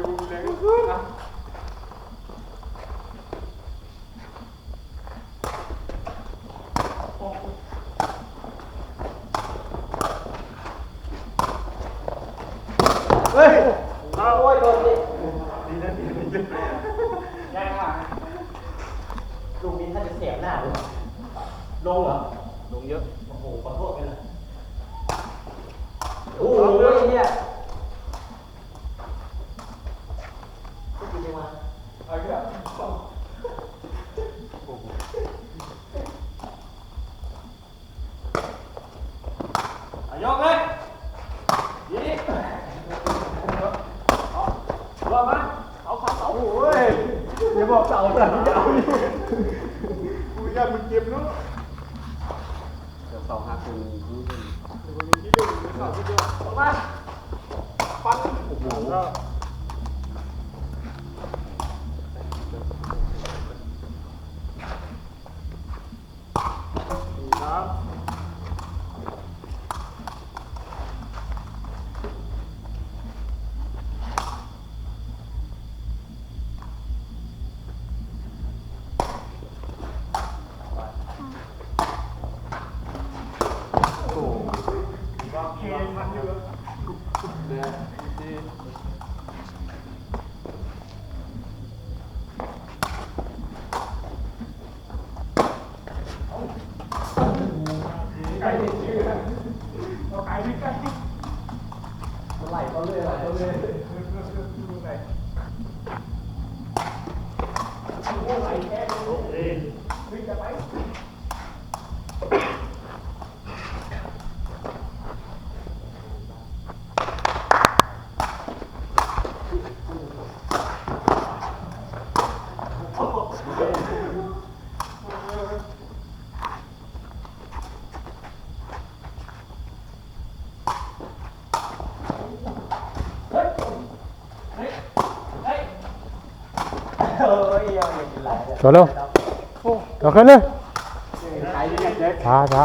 ดูเลยเฮ้ยเอาโอ้ยโดนดิดีนะดีนะดีนะได้ค่ะลูกนี้ถ้าจะเสียหน้าเลยลงเหรอ ลงเยอะ โอ้โห ขอโทษนะโอ้โหเนี่ยพูดจริงๆมา เอาอีกแล้วอา ยกเลยยีเอาว่ามาเอาขาเสาโอ้ยอย่าบอกเสาแต่จะเอาอยู่กูอยากมึงเจ็บเนาะเดี๋ยวสองห้าคนนี้เดี๋ยวมึงมีที่เดียวมึงเสาที่เดียออกมาฟันโอ้โห ครับ โอ้ วางเคทันอยู่ เนี่ยที่ ไก่ชื่อ เราไก่ที่ใกล้ไหลเขาเลยไหลเขาเลยดูไหนโอ้ไหลแค่นี้วิ่งจะไป ฮ้ยยังไม่ไหลเร็วตัวขึ้นเลยไหลยังเด็กช้าช้า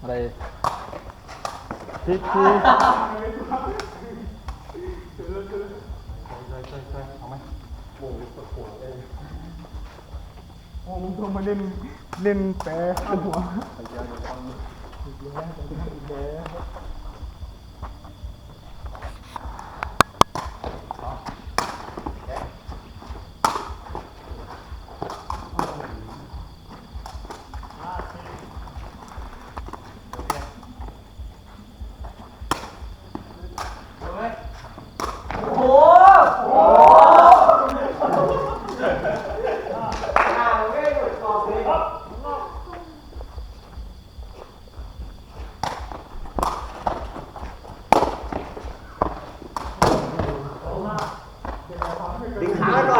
อะไรเนี่ยพลิก มาลงเคยโอ้โหมโอว่าเลยโอ้มึงต้นเล่นแล้วเปิดแอนอะไรที่ที่โอ้มึงต้องมาเล่นเล่นแปรข้างหัวดึ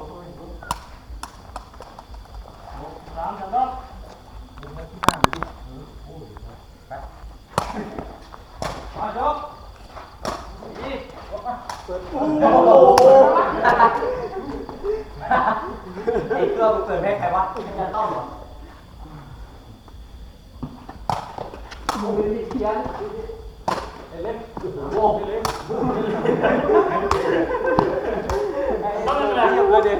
มายกอีโอ้โหไอ้เครื่องเปิดให้ใครวะจะต้องหรอมึงเป็นเทียนเล่นโอ้เล่นต้องเป็นอะไรเด็ก